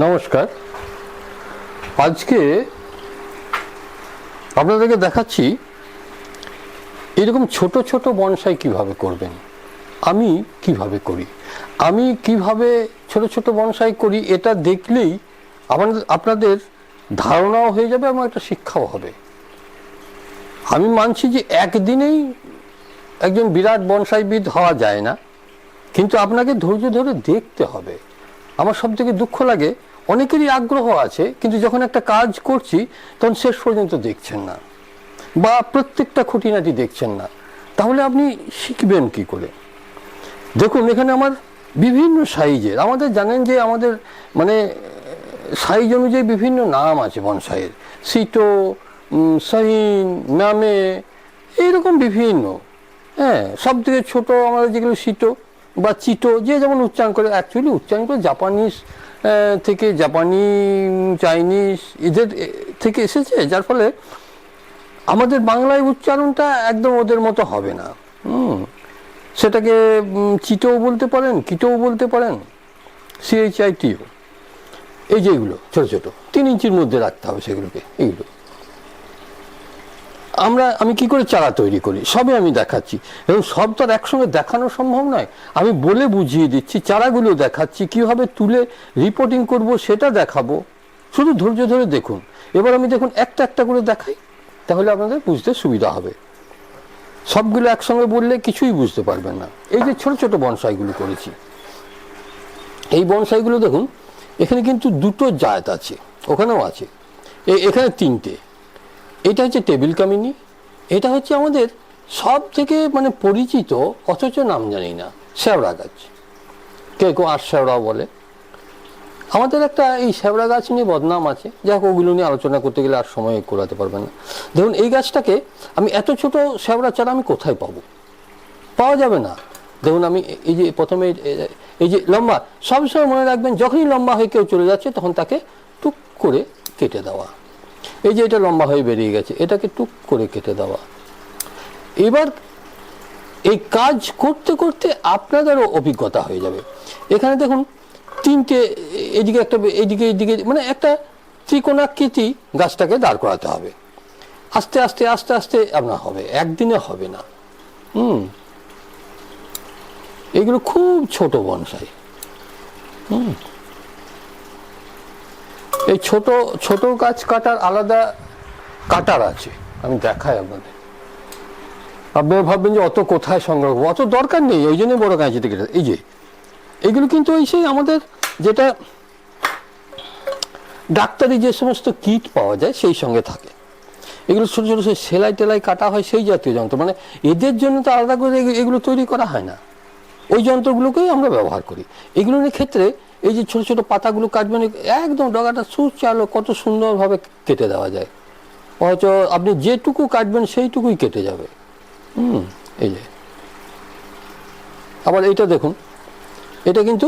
নমস্কার। আজকে আপনাদেরকে দেখাচ্ছি এরকম ছোট ছোট বনসাই কীভাবে করবেন, আমি কীভাবে করি, আমি কীভাবে ছোট ছোট বনসাই করি এটা দেখলেই আপনাদের আপনাদের ধারণাও হয়ে যাবে এবং একটা শিক্ষাও হবে। আমি মানছি যে একদিনেই একজন বিরাট বনসাইবিদ হওয়া যায় না, কিন্তু আপনাকে ধৈর্য ধরে দেখতে হবে। আমার সব থেকে দুঃখ লাগে, অনেকেরই আগ্রহ আছে, কিন্তু যখন একটা কাজ করছি, তখন শেষ পর্যন্ত দেখছেন না, বা প্রত্যেকটা খুঁটিনাটি দেখছেন না। তাহলে আপনি শিখবেন কি করে? দেখুন, এখানে আমার বিভিন্ন সাইজের, আমাদের জানেন যে আমাদের মানে সাইজ অনুযায়ী বিভিন্ন নাম আছে বনসাইয়ের। সিটো সাহিন নামে, এইরকম বিভিন্ন। হ্যাঁ সব থেকে ছোটো আমাদের যেগুলো সিটো বা চিটো, যে যেমন উচ্চারণ করে অ্যাকচুয়ালি উচ্চারণ করে জাপানিজ থেকে জাপানি চাইনিজ এদের থেকে এসেছে, যার ফলে আমাদের বাংলায় উচ্চারণটা একদম ওদের মতো হবে না। হুম। সেটাকে চিটোও বলতে পারেন, কিটোও বলতে পারেন সিএইচআইটিও এই যেগুলো ছোটো ছোটো, তিন ইঞ্চির মধ্যে রাখতে হবে সেগুলোকে, এইগুলো। আমরা, আমি কি করে চারা তৈরি করি? সবই আমি দেখাচ্ছি। এবং সব তো আর একসঙ্গে দেখানো সম্ভব নয়। আমি বলে বুঝিয়ে দিচ্ছি, চারাগুলো দেখাচ্ছি, কীভাবে তুলে রিপোর্টিং করব সেটা দেখাবো। শুধু ধৈর্য ধরে দেখুন। এবার আমি দেখুন একটা একটা করে দেখাই, তাহলে আপনাদের বুঝতে সুবিধা হবে। সবগুলো একসঙ্গে বললে কিছুই বুঝতে পারবেন না। এই যে ছোট ছোট বনসাইগুলো করেছি। এই বনসাইগুলো দেখুন, এখানে কিন্তু দুটো জাত আছে, ওখানেও আছে। এখানে তিনটে। এটা হচ্ছে টেবিল কামিনী। এটা হচ্ছে আমাদের সব থেকে মানে পরিচিত, অথচ নাম জানি না, শ্যাওড়া গাছ। কে কেউ আর শ্যাওড়াও বলে। আমাদের একটা এই শ্যাওড়া গাছ নিয়ে বদনাম আছে। যাই হোক, ওগুলো নিয়ে আলোচনা করতে গেলে আর সময় করাতে পারবে না। দেখুন এই গাছটাকে আমি এত ছোট শ্যাওড়া চারা আমি কোথায় পাবো? পাওয়া যাবে না। দেখুন আমি এই যে প্রথমে, এই যে লম্বা সবসময় মনে রাখবেন, যখনই লম্বা হয়ে কেউ চলে যাচ্ছে, তখন তাকে টুক করে কেটে দেওয়া। এই যে এটা লম্বা হয়ে বেরিয়ে গেছে, এটাকে টুক করে কেটে দেওয়া। এবার এই কাজ করতে করতে আপনাদেরও অভিজ্ঞতা হয়ে যাবে। এখানে দেখুন, তিনটে, এদিকে একটা, এদিকে এদিকে মানে একটা ত্রিকোণাকৃতি গাছটাকে দাঁড় করাতে হবে। আস্তে আস্তে আস্তে আস্তে আপনার হবে, একদিনে হবে না। হুম। এগুলো খুব ছোট বনসাই। হুম। এই ছোট ছোট গাছ কাটার আলাদা কাটার আছে। আমি দেখাই আপনাদের। আপনারা ভাববেন যে অত কোথায় সংগ্রহ? অত দরকার নেই ওই জন্যই বড় কাঁচিতে কেটে এই যে, এগুলো কিন্তু ওই সেই আমাদের যেটা ডাক্তারি যে সমস্ত কিট পাওয়া যায়, সেই সঙ্গে থাকে। এগুলো ছোটো ছোটো সেই সেলাই টেলাই কাটা হয় সেই জাতীয় যন্ত্র। মানে এদের জন্য তো আলাদা করে এগুলো তৈরি করা হয় না। ওই যন্ত্রগুলোকেই আমরা ব্যবহার করি। এগুলোর ক্ষেত্রে এই যে ছোট ছোট পাতাগুলো কাটবেন, একদম ডগাটা সুচালো কত সুন্দরভাবে কেটে দেওয়া যায়। অথচ আপনি যেটুকু কাটবেন, সেইটুকুই কেটে যাবে। হুম, এই যে। আবার এইটা দেখুন, এটা কিন্তু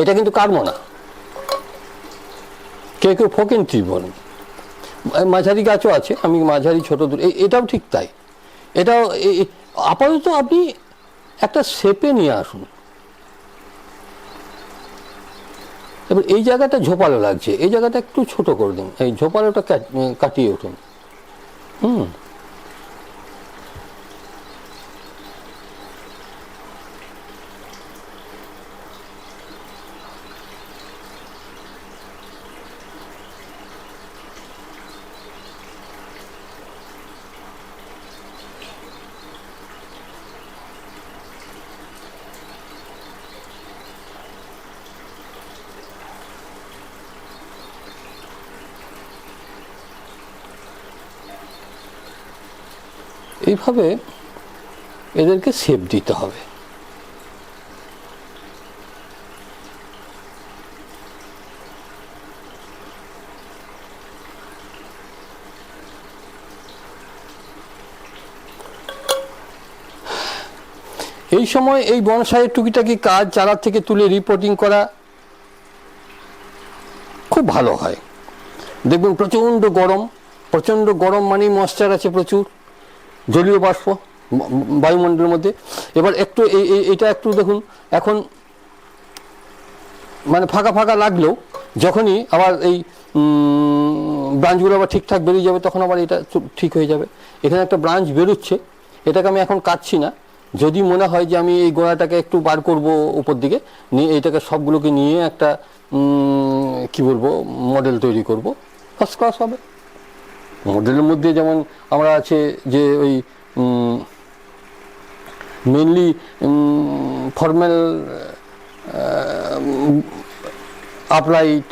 এটা কিন্তু কাটবো না কেউ কেউ ফোকেন বলেন মাঝারি গাছও আছে, আমি মাঝারি, ছোট দূর এটাও ঠিক তাই। এটাও আপাতত আপনি একটা শেপে নিয়ে আসুন। এবার এই জায়গাটা ঝোপালো লাগছে, এই জায়গাটা একটু ছোট করে দিন, এই ঝোপালোটা কাটিয়ে উঠুন। হুম। এইভাবে এদেরকে শেপ দিতে হবে। এই সময় এই বনসাইয়ের টুকিটাকি কাজ চারা থেকে তুলে রিপোর্টিং করা খুব ভালো হয়। দেখবেন প্রচণ্ড গরম প্রচণ্ড গরম মানেই ময়শ্চার আছে প্রচুর। জলীয় বাষ্প বায়ুমণ্ডলের মধ্যে। এবার একটু এই এটা একটু দেখুন, এখন মানে ফাঁকা ফাঁকা লাগলেও যখনই আবার এই ব্রাঞ্চগুলো আবার ঠিকঠাক বেরিয়ে যাবে, তখন আবার এটা ঠিক হয়ে যাবে। এখানে একটা ব্রাঞ্চ বেরোচ্ছে, এটাকে আমি এখন কাটছি না। যদি মনে হয় যে আমি এই গোড়াটাকে একটু বার করব উপর দিকে, নিয়ে এইটাকে সবগুলোকে নিয়ে একটা কি বলব মডেল তৈরি করব ফার্স্ট ক্লাস হবে। মডেলের মধ্যে যেমন আমরা আছে যে ওই মেনলি ফর্মাল আপরাইট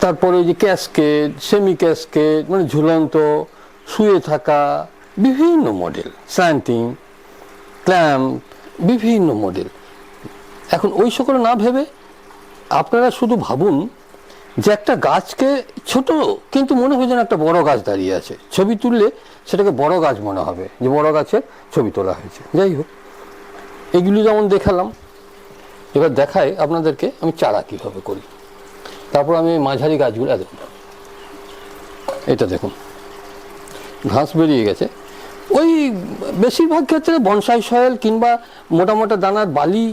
তারপরে ওই যে ক্যাসকেট সেমি ক্যাসকেট মানে ঝুলন্ত, শুয়ে থাকা, বিভিন্ন মডেল স্ল্যান্টিং ক্ল্যাম্প বিভিন্ন মডেল এখন ওই সকল না ভেবে আপনারা শুধু ভাবুন যে একটা গাছকে ছোট, কিন্তু মনে হয় যেন একটা বড় গাছ দাঁড়িয়ে আছে। ছবি তুললে সেটাকে বড় গাছ মনে হবে, যে বড় গাছের ছবি তোলা হয়েছে। যাই হোক, এগুলি যেমন দেখালাম, এবার দেখায় আপনাদেরকে আমি চারা কীভাবে করি। তারপর আমি মাঝারি গাছগুলো দেখুন এটা দেখুন, ঘাস বেরিয়ে গেছে। ওই বেশিরভাগ ক্ষেত্রে বনসাই সয়েল কিংবা মোটা মোটা দানার বালি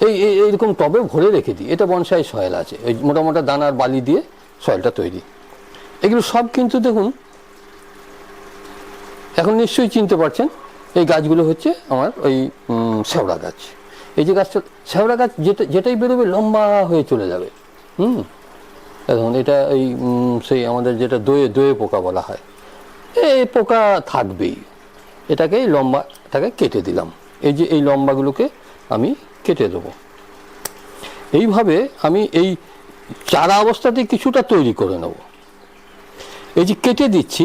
এই, এই- এইরকম টবে ভরে রেখে দিই। এটা বনসাই সয়েল আছে। এই মোটা মোটা দানার বালি দিয়ে সয়েলটা তৈরি। এগুলো সব কিন্তু দেখুন, এখন নিশ্চয়ই চিনতে পারছেন, এই গাছগুলো হচ্ছে আমার ওই শ্যাওড়া গাছ। এই যে গাছটা শ্যাওড়া গাছ যেটা, যেটাই বেরোবে লম্বা হয়ে চলে যাবে। হুম? এখন এটা এই সেই আমাদের যেটা দয়ে দয়ে পোকা বলা হয়। এই পোকা থাকবেই। এটাকে এই লম্বাটাকে কেটে দিলাম। এই যে এই লম্বাগুলোকে আমি কেটে দেবো। এইভাবে আমি এই চারা অবস্থাতে কিছুটা তৈরি করে নেব। এই যে কেটে দিচ্ছি,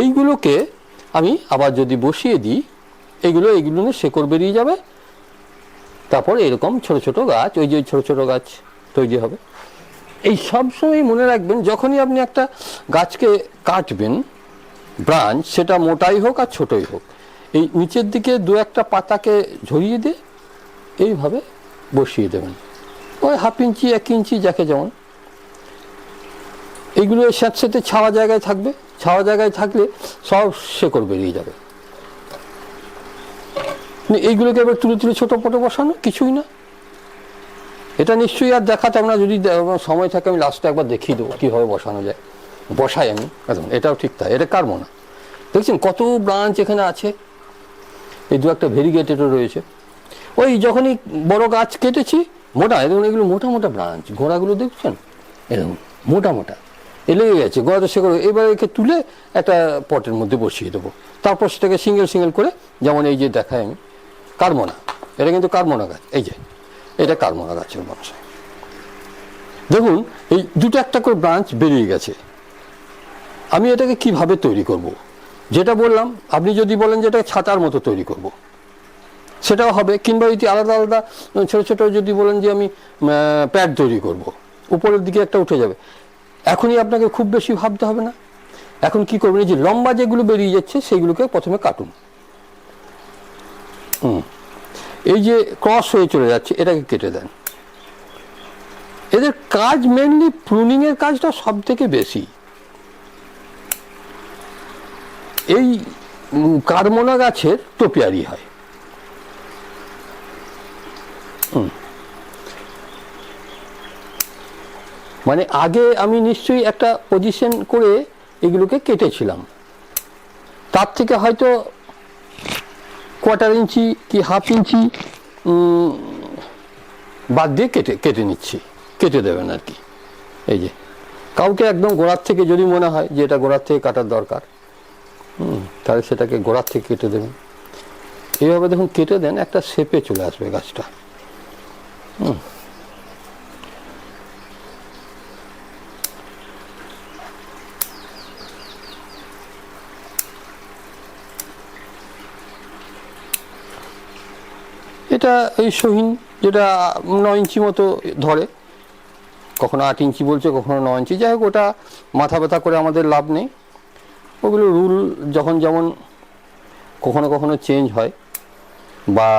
এইগুলোকে আমি আবার যদি বসিয়ে দিই, এগুলো এইগুলো নিয়ে শেকড় বেরিয়ে যাবে। তারপর এরকম ছোট ছোট গাছ, ওই যে ছোট ছোট গাছ তৈরি হবে। এই সব সময় মনে রাখবেন, যখনই আপনি একটা গাছকে কাটবেন, ব্রাঞ্চ, সেটা মোটাই হোক আর ছোটই হোক, এই নিচের দিকে দু একটা পাতাকে ঝরিয়ে দিয়ে এইভাবে বসিয়ে দেবেন। ওই হাফ ইঞ্চি, এক ইঞ্চি, যাকে যেমন। এইগুলো স্যাঁতস্যাঁতে ছাওয়া জায়গায় থাকবে। ছাওয়া জায়গায় থাকলে সব শেকড় বেরিয়ে যাবে। কিন্তু এইগুলোকে এবার তুলে তুলে ছোটো ফটো বসানো, কিছুই না। এটা নিশ্চয়ই আর দেখাতাম না যদি সময় থাকে, আমি লাস্টে একবার দেখিয়ে দেবো কীভাবে বসানো যায়। বসাই আমি, একদম। এটাও ঠিক তাই, এটা কার মনে দেখছেন কত ব্রাঞ্চ এখানে আছে। এই দু একটা ভেরিগেটেডও রয়েছে। ওই যখনই বড় গাছ কেটেছি, মোটা দেখুন এগুলো মোটা মোটা ব্রাঞ্চ গোড়াগুলো দেখছেন? এরকম মোটা মোটা। এ লেগে গেছে গোড়াতে সে করে, এবার একে তুলে একটা পটের মধ্যে বসিয়ে দেবো। তারপর সেটাকে সিঙ্গেল সিঙ্গেল করে, যেমন এই যে দেখায় আমি, কারমোনা। এটা কিন্তু কারমোনা গাছ, এই যে, এটা কারমোনা গাছের বংশায় দেখুন, এই দুটো একটা করে ব্রাঞ্চ বেরিয়ে গেছে। আমি এটাকে কীভাবে তৈরি করব। যেটা বললাম, আপনি যদি বলেন যে এটা ছাতার মতো তৈরি করব। সেটাও হবে, কিংবা যদি আলাদা আলাদা ছোট ছোট যদি বলেন যে আমি প্যাড তৈরি করব। উপরের দিকে একটা উঠে যাবে। এখনই আপনাকে খুব বেশি ভাবতে হবে না। এখন কি করবেন যে লম্বা যেগুলো বেরিয়ে যাচ্ছে সেগুলোকে প্রথমে কাটুন। এই যে ক্রস হয়ে চলে যাচ্ছে, এটাকে কেটে দেন। এদের কাজ মেনলি প্রুনিংয়ের কাজটা সব থেকে বেশি। এই কারমোনা গাছের টোপিয়ারি হয়। মানে আগে আমি নিশ্চয়ই একটা পজিশন করে এগুলোকে কেটেছিলাম। তার থেকে হয়তো কোয়ার্টার ইঞ্চি কি হাফ ইঞ্চি বাদ দিয়ে কেটে কেটে নিচ্ছি, কেটে দেবেন আর কি। এই যে, কাউকে একদম গোড়ার থেকে যদি মনে হয় যে এটা গোড়ার থেকে কাটার দরকার তাহলে সেটাকে গোড়ার থেকে কেটে দেবেন। এইভাবে দেখুন, কেটে দেন, একটা শেপে চলে আসবে গাছটা। হুম। এটা এই সহিন যেটা নয় ইঞ্চি মতো ধরে, কখনো আট ইঞ্চি বলছে, কখনো নয় ইঞ্চি। যাই হোক, ওটা মাথা ব্যথা করে আমাদের লাভ নেই। ওগুলো রুল যখন যেমন কখনো কখনো চেঞ্জ হয় বা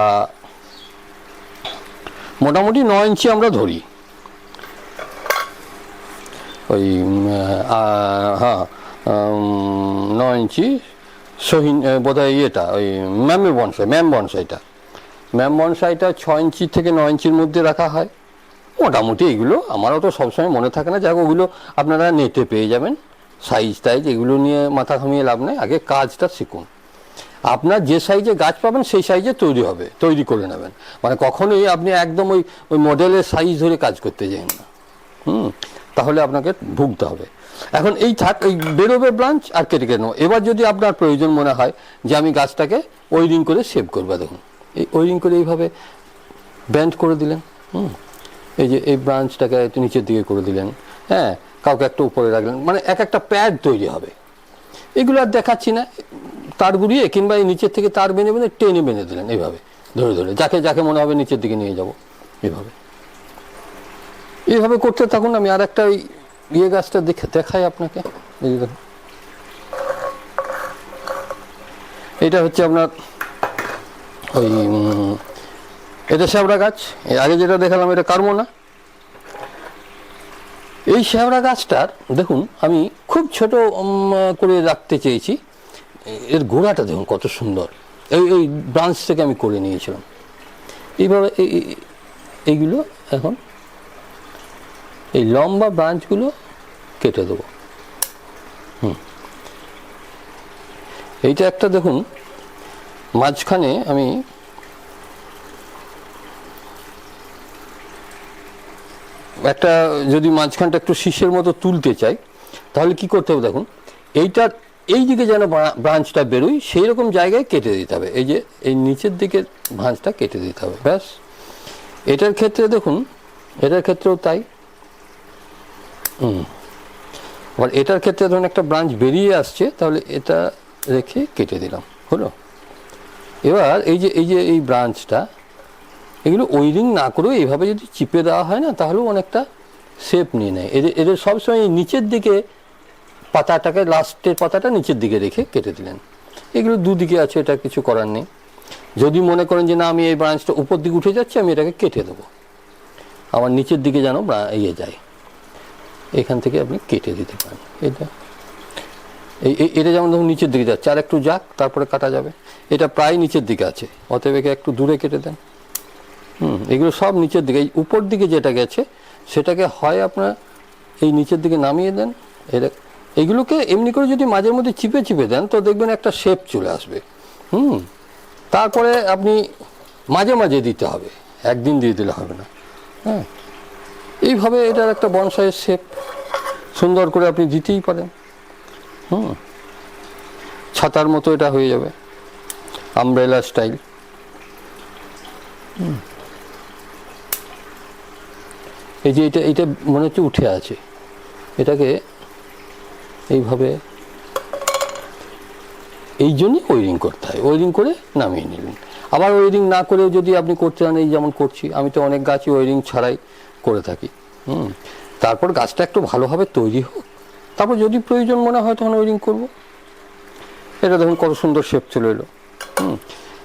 মোটামুটি নয় ইঞ্চি আমরা ধরি। ওই হ্যাঁ নয় ইঞ্চি সহিন বোধ হয় ইয়েটা, ওই ম্যামের বনসাই ম্যাম বনসাইটা ম্যাম বনসাইটা ছ ইঞ্চি থেকে ন ইঞ্চির মধ্যে রাখা হয়। মোটামুটি এগুলো আমারও তো সবসময় মনে থাকে না। যাক, ওগুলো আপনারা নেটে পেয়ে যাবেন। সাইজ টাইজ এগুলো নিয়ে মাথা ঘামিয়ে লাভ নেই। আগে কাজটা শিখুন। আপনার যে সাইজে গাছ পাবেন, সেই সাইজে তৈরি হবে, তৈরি করে নেবেন। মানে কখনোই আপনি একদম ওই ওই মডেলের সাইজ ধরে কাজ করতে যান না। হুম, তাহলে আপনাকে ভুগতে হবে। এখন এই থাক, এই বেরোবে ব্রাঞ্চ আর কেটে কেটে নেব। এবার যদি আপনার প্রয়োজন মনে হয় যে আমি গাছটাকে ওয়েরিং করে সেভ করব, দেখুন। ওয়েরিং করে এইভাবে ব্যান্ড করে দিলেন, হুম? এই যে এই ব্রাঞ্চটাকে একটু নিচের দিকে করে দিলেন হ্যাঁ? কাউকে একটা উপরে রাখলেন মানে এক একটা প্যাড তৈরি হবে। এগুলো আর দেখাচ্ছি না, তার গুড়িয়ে কিংবা এই নিচের থেকে তার বেঁধে বেঁধে টেনে বেঁধে দিলেন এইভাবে, ধরে ধরে। যাকে যাকে মনে হবে নিচের দিকে নিয়ে যাব, এইভাবে। এইভাবে করতে থাকুন, আমি আর একটা ওই ইয়ে গাছটা দেখে দেখাই আপনাকে, এই। এটা হচ্ছে আপনার ওই এটা শ্যাবড়া গাছ। আগে যেটা দেখালাম এটা কারমো না এই শ্যাবড়া গাছটার, দেখুন, আমি খুব ছোট করে রাখতে চেয়েছি। এর গোড়াটা দেখুন কত সুন্দর। এই এই ব্রাঞ্চ থেকে আমি করে নিয়েছিলাম। এইভাবে এই- এই- এইগুলো এখন এই লম্বা ব্রাঞ্চগুলো কেটে দেবো। হুম। এইটা একটা দেখুন মাঝখানে আমি একটা যদি মাঝখানটা একটু শীষের মতো তুলতে চাই, তাহলে কি করতে হবে দেখুন এইটার এই দিকে যেন ব্রাঞ্চটা বেরোই সেই রকম জায়গায় কেটে দিতে হবে। এই যে, এই নিচের দিকে ভাঁজটা কেটে দিতে হবে, ব্যাস। এটার ক্ষেত্রে দেখুন, এটার ক্ষেত্রেও তাই। হুম। এটার ক্ষেত্রে ধরুন একটা ব্রাঞ্চ বেরিয়ে আসছে, তাহলে এটা রেখে কেটে দিলাম। হলো? এবার এই যে এই যে, এই ব্রাঞ্চটা এগুলো ওয়ারিং না করেও এইভাবে যদি চিপে দেওয়া হয় না, তাহলেও অনেকটা শেপ নিয়ে নেয়। এদের এদের সবসময় নিচের দিকে পাতাটাকে লাস্টের পাতাটা নিচের দিকে রেখে কেটে দিলেন। এগুলো দুদিকে আছে, এটা কিছু করার নেই। যদি মনে করেন যে, না, আমি এই ব্রাঞ্চটা উপর দিকে উঠে যাচ্ছে, আমি এটাকে কেটে দেবো। আমার নিচের দিকে যেন ইয়ে যায়। এখান থেকে আপনি কেটে দিতে পারেন। এটা এই এটা যেমন ধরুন নিচের দিকে যাচ্ছে, আর একটু যাক, তারপরে কাটা যাবে। এটা প্রায় নিচের দিকে আছে, অতএব একে একটু দূরে কেটে দেন। হুম, এগুলো সব নিচের দিকে, এই উপর দিকে যেটা গেছে, সেটাকে হয় আপনার এই নিচের দিকে নামিয়ে দেন। এটা এইগুলোকে এমনি করে যদি মাঝের মধ্যে চিপে চিপে দেন, তো দেখবেন একটা শেপ চলে আসবে। হুম, তারপরে আপনি মাঝে মাঝে দিতে হবে, একদিন দিয়ে দিলে হবে না। হ্যাঁ এইভাবে এটার একটা বনসাইয়ের শেপ সুন্দর করে আপনি দিতেই পারেন। হুম। ছাতার মতো এটা হয়ে যাবে। আমব্রেলা স্টাইল এই যে এটা এটা মনে হচ্ছে উঠে আছে। এটাকে এইভাবে এই জন্যই ওয়ারিং করতে হয়। ওয়ারিং করে নামিয়ে নিলেন আবার ওয়ারিং না করেও যদি আপনি করতে চান, এই যেমন করছি, আমি তো অনেক গাছই ওয়ারিং ছাড়াই করে থাকি। হুম। তারপর গাছটা একটু ভালোভাবে তৈরি হোক তারপর যদি প্রয়োজন মনে হয় তখন ওয়ারিং করব। এটা দেখুন কত সুন্দর শেপ চলে এলো।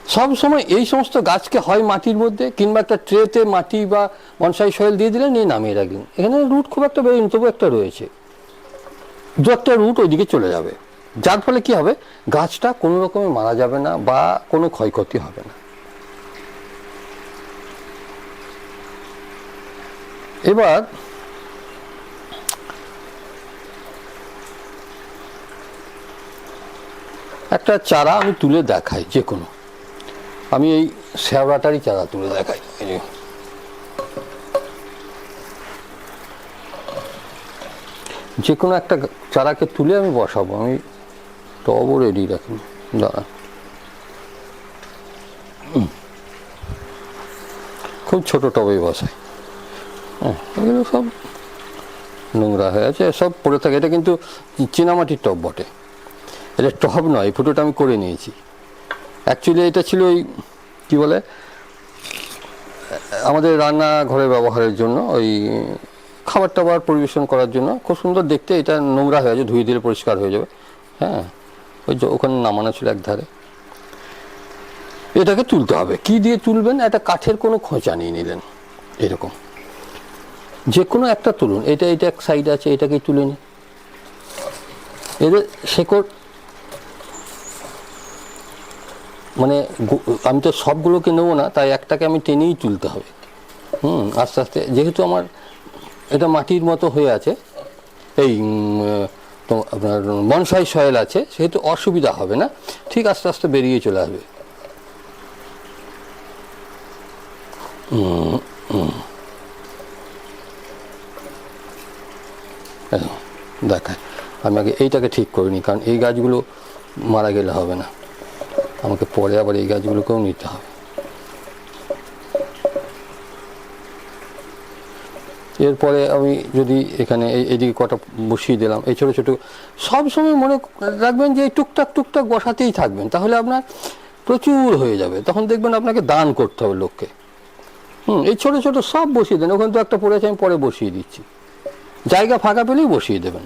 সব সময় এই সমস্ত গাছকে হয় মাটির মধ্যে কিংবা একটা ট্রেতে মাটি বা বনসাই সয়েল দিয়ে দিলেন নিয়ে নামিয়ে রাখলেন এখানে রুট খুব একটা বেরোয়নি তবু একটা রয়েছে। দু একটা রুট ওইদিকে চলে যাবে। যার ফলে কি হবে? গাছটা কোনো রকমে মারা যাবে না বা কোনো ক্ষয়ক্ষতি হবে না। এবার একটা চারা আমি তুলে দেখাই, যে কোনো আমি এই শ্যাওড়াটারই চারা তুলে দেখাই যে। কোনো একটা চারাকে তুলে আমি বসাবো, আমি টবও রেডি রাখি দাঁড়া। খুব ছোট টবে বসাই হ্যাঁ এগুলো সব নোংরা হয়ে আছে, সব পড়ে থাকে, এটা কিন্তু চীনামাটির টব বটে এটা টব নয় ফুটোটা আমি করে নিয়েছি। অ্যাকচুয়ালি এটা ছিল ওই, কী বলে, আমাদের রান্নাঘরে ব্যবহারের জন্য, ওই খাবার টাবার পরিবেশন করার জন্য। খুব সুন্দর দেখতে, এটা নোংরা হয়ে আছে ধুয়ে দিলে পরিষ্কার হয়ে যাবে। হ্যাঁ ওই যে ওখানে নামানো ছিল একধারে। এটাকে তুলতে হবে। কি দিয়ে তুলবেন? একটা কাঠের কোনো খোঁচা নিয়ে নিলেন, এরকম। যে কোনো একটা তুলুন, এটা এটা এক সাইড আছে, এটাকেই তুলে নিন। এদের শেকড় মানে আমি তো সবগুলোকে নেব না, তাই একটাকে আমি টেনেই তুলতে হবে। হুম, আস্তে আস্তে, যেহেতু আমার এটা মাটির মতো হয়ে আছে, এই তো আপনার বনসাই সয়েল আছে, সেহেতু অসুবিধা হবে না, ঠিক আস্তে আস্তে বেরিয়ে চলে আসবে। দেখায়। আমি আগে এইটাকে ঠিক করিনি, কারণ এই গাছগুলো মারা গেলে হবে না। আমাকে পরে আবার এই গাছগুলোকেও নিতে হবে। এরপরে আমি যদি এখানে এদিকে কটা বসিয়ে দিলাম, এই ছোটো ছোটো সব সময় মনে রাখবেন যে এই টুকটাক টুকটাক বসাতেই থাকবেন, তাহলে আপনার প্রচুর হয়ে যাবে। তখন দেখবেন আপনাকে দান করতে হবে লোককে। হুম, এই ছোটো ছোটো সব বসিয়ে দেন, ওখানে তো একটা পড়েছে আমি পরে বসিয়ে দিচ্ছি। জায়গা ফাঁকা পেলেই বসিয়ে দেবেন।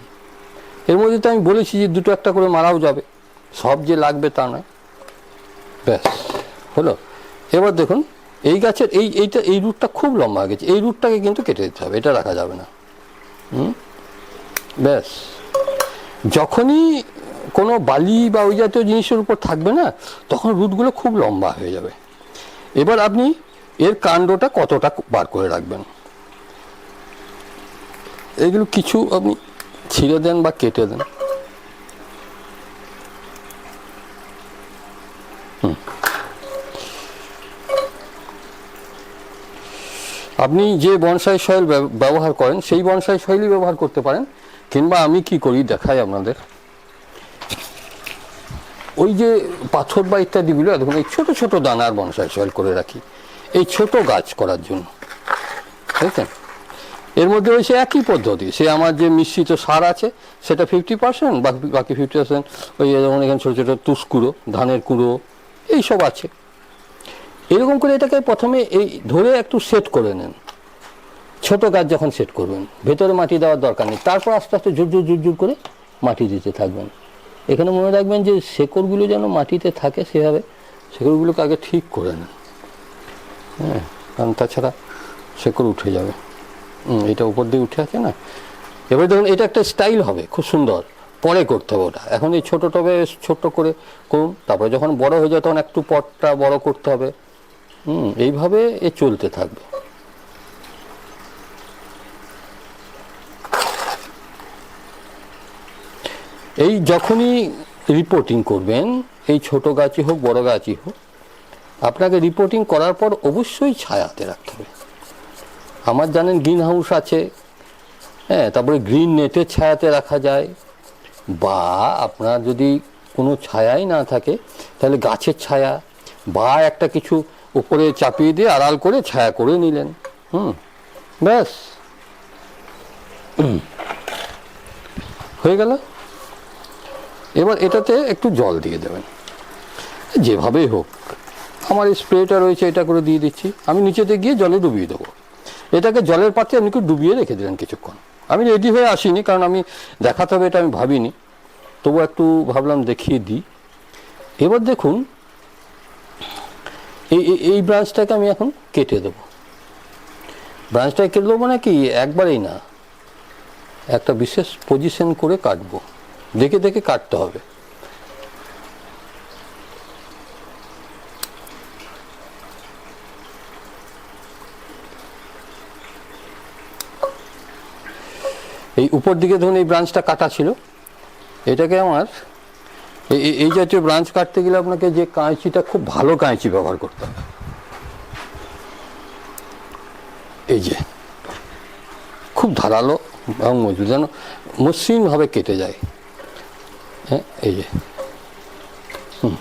এর মধ্যে তো আমি বলেছি যে দুটো একটা করে মারাও যাবে। সব যে লাগবে তা নয়। ব্যাস, হলো? এবার দেখুন, এই গাছের, এই, এইটা, এই রুটটা খুব লম্বা হয়ে গেছে। এই রুটটাকে কিন্তু কেটে দিতে হবে, এটা রাখা যাবে না। হুম? ব্যাস। যখনই কোনো বালি বা ওই জাতীয় জিনিসের উপর থাকবে না, তখন রুটগুলো খুব লম্বা হয়ে যাবে। এবার আপনি এর কাণ্ডটা কতটা বার করে রাখবেন? এগুলো কিছু আপনি ছিঁড়ে দেন বা কেটে দেন। আপনি যে বনসাই ব্যব- ব্যবহার করেন, সেই বনসাই সয়েলই ব্যবহার করতে পারেন, কিংবা আমি কি করি দেখাই আপনাদের। ওই যে পাথর বা ইত্যাদিগুলো, দেখুন, এই ছোট ছোট দানার বনসাই সয়েল করে রাখি। এই ছোট গাছ করার জন্য। বুঝলেন এর মধ্যে রয়েছে একই পদ্ধতি। সে আমার যে মিশ্রিত সার আছে, সেটা ফিফটি পার্সেন্ট বাকি বাকি ফিফটি পার্সেন্ট ওই যেমন এখানে ছোটো ছোটো তুষকুড়ো ধানের কুড়ো এইসব আছে। এরকম করে এটাকে প্রথমে এই ধরে একটু সেট করে নেন। ছোট গাছ যখন সেট করবেন, ভেতরে মাটি দেওয়ার দরকার নেই। তারপর আস্তে আস্তে জোর জোর করে মাটি দিতে থাকবেন। এখানে মনে রাখবেন যে শেকড়গুলো যেন মাটিতে থাকে সেভাবে, শেকড়গুলোকে আগে ঠিক করে নেন। হ্যাঁ কারণ তাছাড়া শেকড় উঠে যাবে। এটা উপর দিয়ে উঠে আছে না? এবার দেখুন এটা একটা স্টাইল হবে, খুব সুন্দর। পরে করতে হবে ওটা। এখন এই ছোটো টবে ছোট্ট করে করুন, তারপরে যখন বড় হয়ে যায় তখন একটু পটটা বড় করতে হবে। হুম, এইভাবে এ চলতে থাকবে। এই যখনই রিপোর্টিং করবেন, এই ছোট গাছই হোক, বড় গাছই হোক, আপনাকে রিপোর্টিং করার পর অবশ্যই ছায়াতে রাখতে হবে। আমার জানেন গ্রিন হাউস আছে হ্যাঁ তারপরে গ্রিন নেটের ছায়াতে রাখা যায়। বা আপনার যদি কোনো ছায়াই না থাকে, তাহলে গাছের ছায়া বা একটা কিছু উপরে চাপিয়ে দিয়ে আড়াল করে ছায়া করে নিলেন। হুম, ব্যাস। হয়ে গেল। এবার এটাতে একটু জল দিয়ে দেবেন। যেভাবেই হোক, আমার স্প্রেটা রয়েছে, এটা করে দিয়ে দিচ্ছি। আমি নিচেতে গিয়ে জলে ডুবিয়ে দেবো। এটাকে জলের পাত্রে আপনি একটু ডুবিয়ে রেখে দিলেন কিছুক্ষণ। আমি রেডি হয়ে আসিনি, কারণ আমি দেখাতে হবে এটা আমি ভাবিনি। তবু একটু ভাবলাম দেখিয়ে দিই। এবার দেখুন, এই, এই- ব্রাঞ্চটাকে আমি এখন কেটে দেবো। ব্রাঞ্চটাকে কেটে দেবো মানে কি? একবারেই না। একটা বিশেষ পজিশন করে কাটবো। দেখে দেখে কাটতে হবে। এই উপর দিকে ধরুন এই ব্রাঞ্চটা কাটা ছিল, এটাকে আমার এই- জাতীয় ব্রাঞ্চ কাটতে গেলে আপনাকে যে কাঁচিটা খুব ভালো কাঁচি ব্যবহার করতে হবে। এই যে, খুব ধারালো এবং মজবুত, যেন মসৃণভাবে কেটে যায়। হ্যাঁ এই যে, হুম।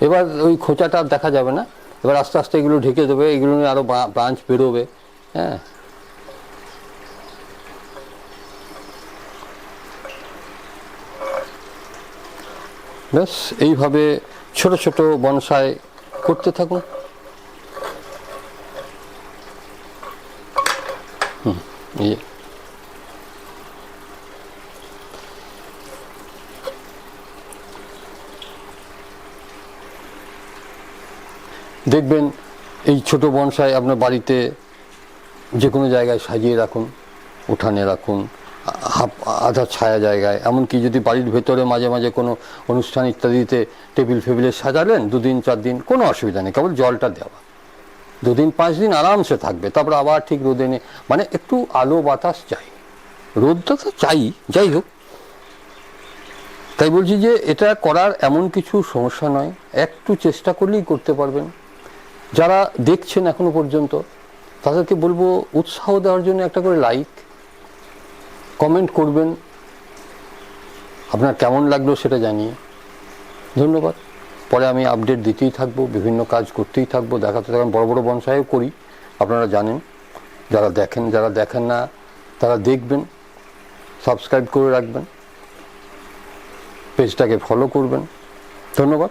এবার ওই খোঁচাটা দেখা যাবে না। এবার আস্তে আস্তে এগুলো ঢেকে দেবে এগুলো নিয়ে আরও ব্রাঞ্চ বেরোবে হ্যাঁ। ব্যাস এইভাবে ছোট ছোট বনসায় করতে থাকুন। হুম, এই। দেখবেন এই ছোট বনসাই আপনার বাড়িতে যে কোনো জায়গায় সাজিয়ে রাখুন, উঠানে রাখুন, হাফ আধা ছায়া জায়গায়। এমনকি যদি বাড়ির ভেতরে মাঝে মাঝে কোনো অনুষ্ঠান ইত্যাদিতে টেবিল ফেবিলে সাজালেন, দুদিন, চার দিন, কোনো অসুবিধা নেই, কেবল জলটা দেওয়া। দুদিন, পাঁচ দিন আরামসে থাকবে, তারপর আবার ঠিক রোদে নে মানে একটু আলো বাতাস চাই। রোদটা তো চাই, যাই হোক। তাই বলছি যে এটা করার এমন কিছু সমস্যা নয়, একটু চেষ্টা করলেই করতে পারবেন। যারা দেখছেন এখনও পর্যন্ত, তাদেরকে বলব উৎসাহ দেওয়ার জন্য একটা করে লাইক কমেন্ট করবেন। আপনার কেমন লাগল সেটা জানিয়ে। ধন্যবাদ। পরে আমি আপডেট দিতেই থাকব, বিভিন্ন কাজ করতেই থাকব, দেখাতে থাকবেন বড় বড় বনসাইও করি, আপনারা জানেন। যারা দেখেন যারা দেখেন না, তারা দেখবেন। সাবস্ক্রাইব করে রাখবেন। পেজটাকে ফলো করবেন। ধন্যবাদ।